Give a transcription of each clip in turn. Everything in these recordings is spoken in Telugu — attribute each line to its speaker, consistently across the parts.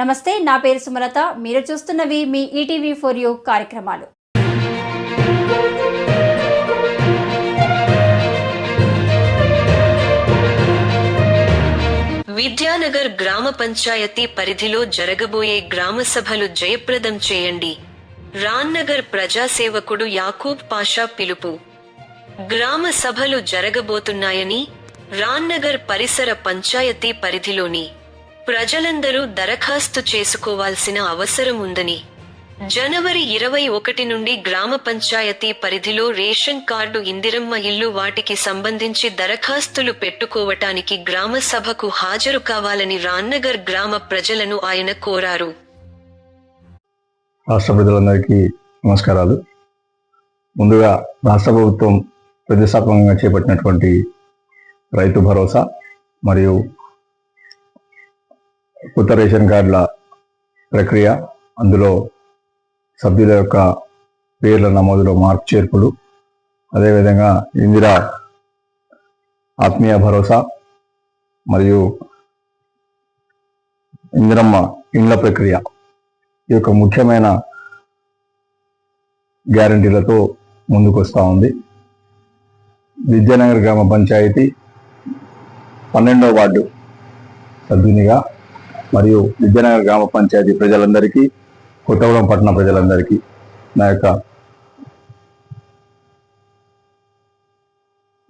Speaker 1: నమస్తే నా పేరు సుమలత. మీరు చూస్తున్నవి మీ ఈటీవీ ఫోర్ యూ కార్యక్రమాలు.
Speaker 2: విద్యానగర్ గ్రామ పంచాయతీ పరిధిలో జరగబోయే గ్రామ సభలు జయప్రదం చేయండి. రాన్నగర్ ప్రజాసేవకుడు యాకూబ్ పాషా పిలుపు. గ్రామ సభలు జరగబోతున్నాయని రాన్నగర్ పరిసర పంచాయతీ పరిధిలోని ప్రజలందరూ దరఖాస్తు చేసుకోవాల్సిన అవసరం ఉందని. జనవరి ఇరవై ఒకటి నుండి గ్రామ పంచాయతీ పరిధిలో రేషన్ కార్డు ఇందిరమ్మ ఇల్లు వాటికి సంబంధించి దరఖాస్తులు పెట్టుకోవటానికి గ్రామ సభకు హాజరు కావాలని రాన్నగర్ గ్రామ ప్రజలను ఆయన కోరారు.
Speaker 3: రాష్ట్ర ప్రజలందరికీ నమస్కారాలు. ముందుగా రాష్ట్ర ప్రభుత్వం ప్రతిష్టాత్మకంగా చేపట్టినటువంటి రైతు భరోసా మరియు కొత్త రేషన్ కార్డుల ప్రక్రియ అందులో సభ్యుల యొక్క పేర్ల నమోదులో మార్పు చేర్పులు. అదేవిధంగా ఇందిరా ఆత్మీయ భరోసా మరియు ఇందిరమ్మ ఇండ్ల ప్రక్రియ ఈ యొక్క ముఖ్యమైన గ్యారంటీలతో ముందుకు వస్తూ ఉంది. విద్యానగర్ గ్రామ పంచాయతీ పన్నెండవ వార్డు సభ్యునిగా మరియు విద్యానగర్ గ్రామ పంచాయతీ ప్రజలందరికీ కొత్తగూడెం పట్టణ ప్రజలందరికీ నా యొక్క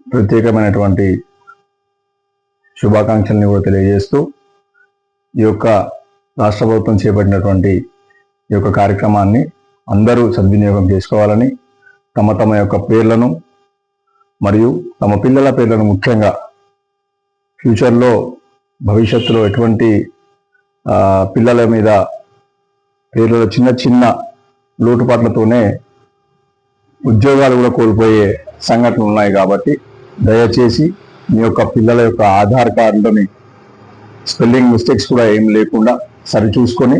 Speaker 3: ప్రత్యేకమైనటువంటి శుభాకాంక్షల్ని కూడా తెలియజేస్తూ ఈ యొక్క రాష్ట్ర ప్రభుత్వం చేపట్టినటువంటి ఈ యొక్క కార్యక్రమాన్ని అందరూ సద్వినియోగం చేసుకోవాలని తమ తమ యొక్క పేర్లను మరియు తమ పిల్లల పేర్లను ముఖ్యంగా ఫ్యూచర్లో భవిష్యత్తులో ఎటువంటి పిల్లల మీద పేర్లలో చిన్న చిన్న లోటుపాట్లతోనే ఉద్యోగాలు కూడా కోల్పోయే సంఘటనలు ఉన్నాయి కాబట్టి దయచేసి మీ యొక్క పిల్లల యొక్క ఆధార్ కార్డుని స్పెల్లింగ్ మిస్టేక్స్ కూడా ఏం లేకుండా సరిచూసుకొని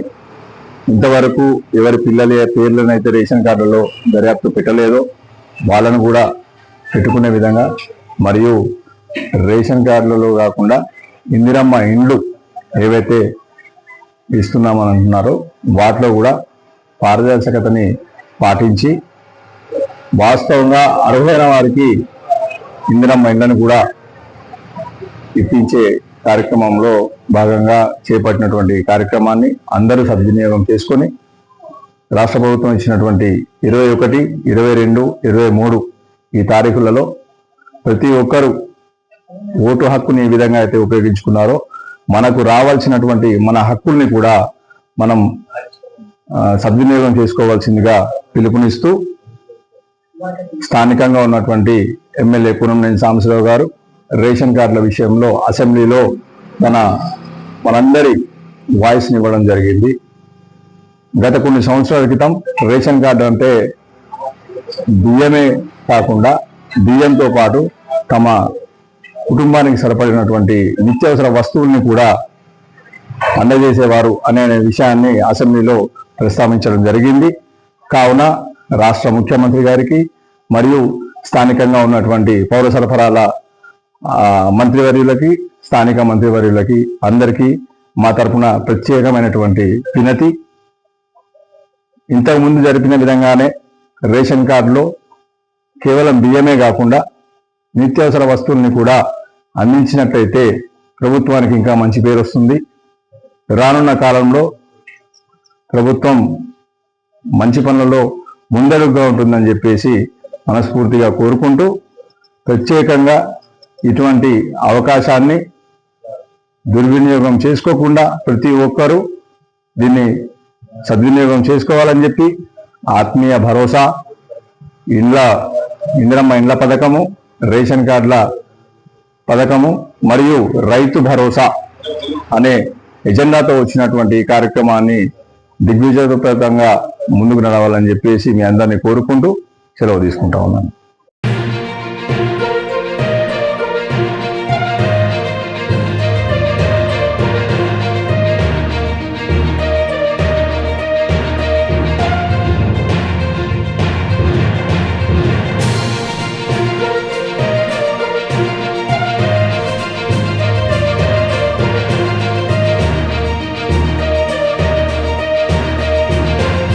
Speaker 3: ఇంతవరకు ఎవరి పిల్లల పేర్లను అయితే రేషన్ కార్డులో దర్యాప్తు పెట్టలేదో వాళ్ళను కూడా పెట్టుకునే విధంగా మరియు రేషన్ కార్డులలో కాకుండా ఇందిరమ్మ ఇండ్లు ఏవైతే ఇస్తున్నామని అంటున్నారు వాటిలో కూడా పారదర్శకతని పాటించి వాస్తవంగా అర్హులైన వారికి ఇందిరమ్మ ఇండ్లను కూడా ఇప్పించే కార్యక్రమంలో భాగంగా చేపట్టినటువంటి కార్యక్రమాన్ని అందరూ సద్వినియోగం చేసుకొని రాష్ట్ర ప్రభుత్వం ఇచ్చినటువంటి ఇరవై ఒకటి ఇరవై రెండు ఇరవై మూడు ఈ తారీఖులలో ప్రతి ఒక్కరూ ఓటు హక్కుని ఏ విధంగా అయితే ఉపయోగించుకున్నారో మనకు రావాల్సినటువంటి మన హక్కుల్ని కూడా మనం సద్వినియోగం చేసుకోవాల్సిందిగా పిలుపునిస్తూ స్థానికంగా ఉన్నటువంటి ఎమ్మెల్యే పురంనేని సాంబశివరావు గారు రేషన్ కార్డుల విషయంలో అసెంబ్లీలో మన మనందరి వాయిస్ని ఇవ్వడం జరిగింది. గత కొన్ని సంవత్సరాల క్రితం రేషన్ కార్డు అంటే బియ్యమే కాకుండా బియ్యంతో పాటు తమ కుటుంబానికి సరిపడినటువంటి నిత్యావసర వస్తువుల్ని కూడా అందజేసేవారు అనే విషయాన్ని అసెంబ్లీలో ప్రస్తావించడం జరిగింది. కావున రాష్ట్ర ముఖ్యమంత్రి గారికి మరియు స్థానికంగా ఉన్నటువంటి పౌర సరఫరాల మంత్రివర్యులకి స్థానిక మంత్రివర్యులకి అందరికీ మా తరపున ప్రత్యేకమైనటువంటి వినతి. ఇంతకుముందు జరిపిన విధంగానే రేషన్ కార్డులో కేవలం బియ్యమే కాకుండా నిత్యావసర వస్తువుల్ని కూడా అందించినట్లయితే ప్రభుత్వానికి ఇంకా మంచి పేరు వస్తుంది. రానున్న కాలంలో ప్రభుత్వం మంచి పనులలో ముందడుగుగా ఉంటుందని చెప్పేసి మనస్ఫూర్తిగా కోరుకుంటూ ప్రత్యేకంగా ఇటువంటి అవకాశాన్ని దుర్వినియోగం చేసుకోకుండా ప్రతి ఒక్కరూ దీన్ని సద్వినియోగం చేసుకోవాలని చెప్పి ఆత్మీయ భరోసా ఇండ్ల ఇందిరమ్మ ఇండ్ల పథకము రేషన్ కార్డుల పథకము మరియు రైతు భరోసా అనే ఎజెండాతో వచ్చినటువంటి ఈ కార్యక్రమాన్ని దిగ్విజయప్రదంగా ముందుకు నడవాలని చెప్పేసి మీ అందరినీ కోరుకుంటూ సెలవు తీసుకుంటా ఉన్నాను.